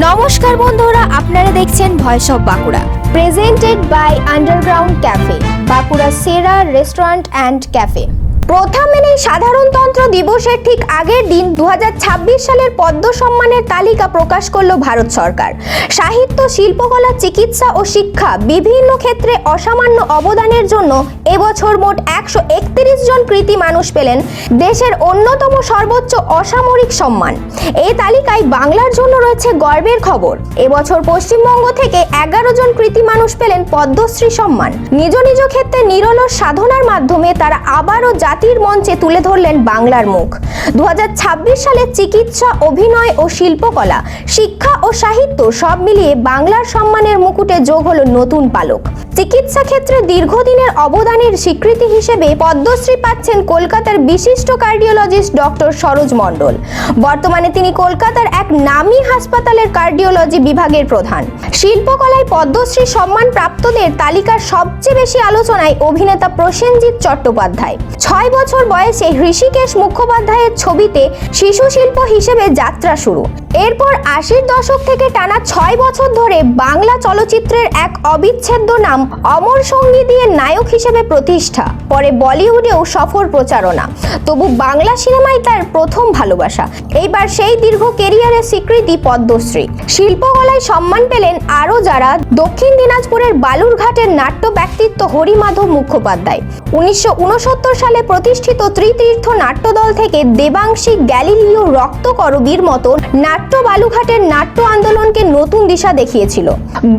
নমস্কার বন্ধুরা, আপনারা দেখছেন voice of Bankura presented by underground cafe Bankura সেরা রেস্টুরেন্ট অ্যান্ড ক্যাফে প্রথা মেনে সাধারণতন্ত্র দিবসের ঠিক আগের দিন দু হাজার ছাব্বিশ সালের পদ্ম সম্মানের তালিকা প্রকাশ করল ভারত সরকার। সাহিত্য, শিল্পকলা, চিকিৎসা ও শিক্ষা বিভিন্ন ক্ষেত্রে অসামান্য অবদানের জন্য এবছর মোট একশো একত্রিশ জন কৃতি মানুষ পেলেন দেশের অন্যতম সর্বোচ্চ অসামরিক সম্মান। এই তালিকায় বাংলার জন্য রয়েছে গর্বের খবর। এবছর পশ্চিমবঙ্গ থেকে এগারো জন কৃতি মানুষ পেলেন পদ্মশ্রী সম্মান। নিজ নিজ ক্ষেত্রে নিরলস সাধনার মাধ্যমে তারা আবারও জাতির মঞ্চে তুলে ধরলেন বাংলার মুখ। দু সালে চিকিৎসা, অভিনয় ও শিল্পকলা, শিক্ষা ও সাহিত্য সব মিলিয়ে বাংলার সম্মানের মুকুটে যোগ হলো নতুন পালক। চিকিৎসা ক্ষেত্রে দীর্ঘদিনের অবদানের স্বীকৃতি হিসেবে পদ্মশ্রী পাচ্ছেন কলকাতার বিশিষ্ট কার্ডিওলজিস্ট ডক্টর সরোজ মণ্ডল। বর্তমানে তিনি কলকাতার এক নামী হাসপাতালের কার্ডিওলজি বিভাগের প্রধান। শিল্পকলায় পদ্মশ্রী সম্মান প্রাপ্তদের তালিকার সবচেয়ে বেশি আলোচনায় অভিনেতা প্রসেনজিৎ চট্টোপাধ্যায়। ছয় বছর বয়সে হৃষিকেশ মুখোপাধ্যায়ের ছবিতে শিশু শিল্প হিসেবে যাত্রা শুরু। এরপর আশির দশক থেকে টানা ছয় বছর ধরে বাংলা চলচ্চিত্রের এক অবিচ্ছেদ্য নাম অমর সঙ্গী দিয়ে নায়ক হিসেবে প্রতিষ্ঠা। পরে বলিউডেও সফর প্রচারণা। তবু বাংলা সিনেমায় তার প্রথম ভালোবাসা। এইবার সেই দীর্ঘ কেরিয়ারের স্বীকৃতি পদ্মশ্রী। শিল্পকলায় সম্মান পেলেন আরও যারা দক্ষিণ দিনাজপুরের বালুরঘাটের নাট্য ব্যক্তিত্ব হরিমাধব মুখোপাধ্যায়। উনিশশো উনসত্তর সালে প্রতিষ্ঠিত ত্রিতীর্থ নাট্যদল থেকে দেবাংশী গ্যালিলিও রক্তকরবীর মতো নাট্য বালুঘাটের নাট্য আন্দোলনকে নতুন দিশা দেখিয়েছিল।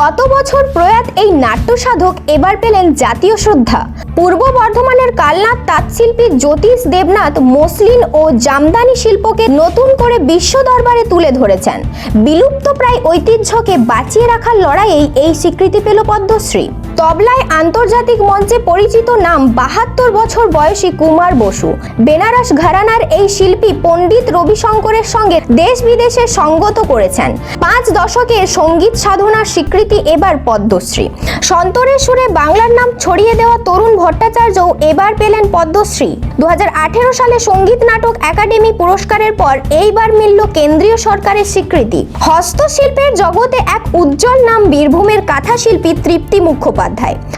গত বছর প্রয়াত এই নাট্য সাধক এবার পেলেন জাতীয় শ্রদ্ধা। পূর্ব বর্ধমানের কালনাথ তাঁতশিল্পী জ্যোতিষ দেবনাথ মসলিন ও জামদানি শিল্পকে নতুন করে বিশ্ব দরবারে তুলে ধরেছেন। বিলুপ্ত প্রায় ঐতিহ্যকে বাঁচিয়ে রাখার লড়াইয়েই এই স্বীকৃতি পেল পদ্মশ্রী। তবলায় আন্তর্জাতিক মঞ্চে পরিচিত নাম বাহাত্তর বছর বয়সী কুমার বসু। বেনারস ঘরানার এই শিল্পী পণ্ডিত রবিশঙ্করের সঙ্গে দেশ বিদেশে সঙ্গত করেছেন। পাঁচ দশকের সংগীত সাধনার স্বীকৃতি এবার পদ্মশ্রী। সন্তরের সুরে বাংলার নাম ছড়িয়ে দেওয়া তরুণ ভট্টাচার্যও এবার পেলেন পদ্মশ্রী। দু হাজার আঠেরো সালে সংগীত নাটক একাডেমি পুরস্কারের পর এইবার মিলল কেন্দ্রীয় সরকারের স্বীকৃতি। হস্তশিল্পের জগতে এক উজ্জ্বল নাম বীরভূমের কাঁথাশিল্পী তৃপ্তি মুখোপাধ্যায়।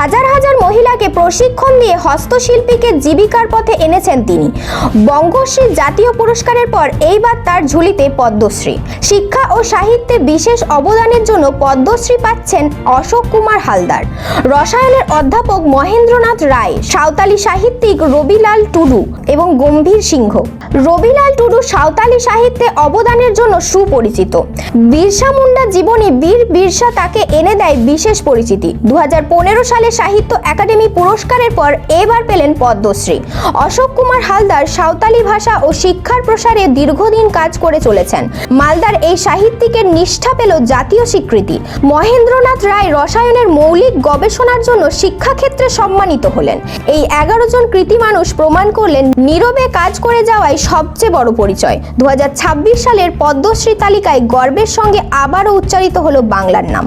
হাজার হাজার মহিলাকে প্রশিক্ষণ দিয়ে হস্তশিল্পীকে জীবিকার পথে এনেছেন তিনি। বঙ্গশ্রী জাতীয় পুরস্কারের পর এইবার তার ঝুলিতে পদ্মশ্রী। শিক্ষা ও সাহিত্যে বিশেষ অবদানের জন্য পদ্মশ্রী পাচ্ছেন অশোক কুমার হালদার। রসায়নের অধ্যাপক মহেন্দ্রনাথ রায়, সাঁওতালি সাহিত্যিক রবিলাল টুডু এবং গম্ভীর সিংহ। রবিলাল টুডু সাঁওতালি সাহিত্যে অবদানের জন্য সুপরিচিত। বিরসা মুন্ডা জীবনে বীর বিরসা তাকে এনে দেয় বিশেষ পরিচিতি। দু হাজার সালে সাহিত্য একাডেমি পুরস্কারের পর এবার পেলেন পদ্মশ্রী। অশোক কুমার হালদার সাঁওতালি ভাষা ও শিক্ষার প্রসারে দীর্ঘদিন কাজ করে চলেছেন। মালদার এই সাহিত্যিকের নিষ্ঠা পেল জাতীয় স্বীকৃতি। মহেন্দ্রনাথ রায় রসায়নের মৌলিক গবেষণার জন্য শিক্ষাক্ষেত্রে সম্মানিত হলেন। এই এগারো জন কৃতি মানুষ প্রমাণ করলেন নীরবে কাজ করে যাওয়াই সবচেয়ে বড় পরিচয়। দু হাজার ছাব্বিশ সালের পদ্মশ্রী তালিকায় গর্বের সঙ্গে আবারও উচ্চারিত হলো বাংলার নাম।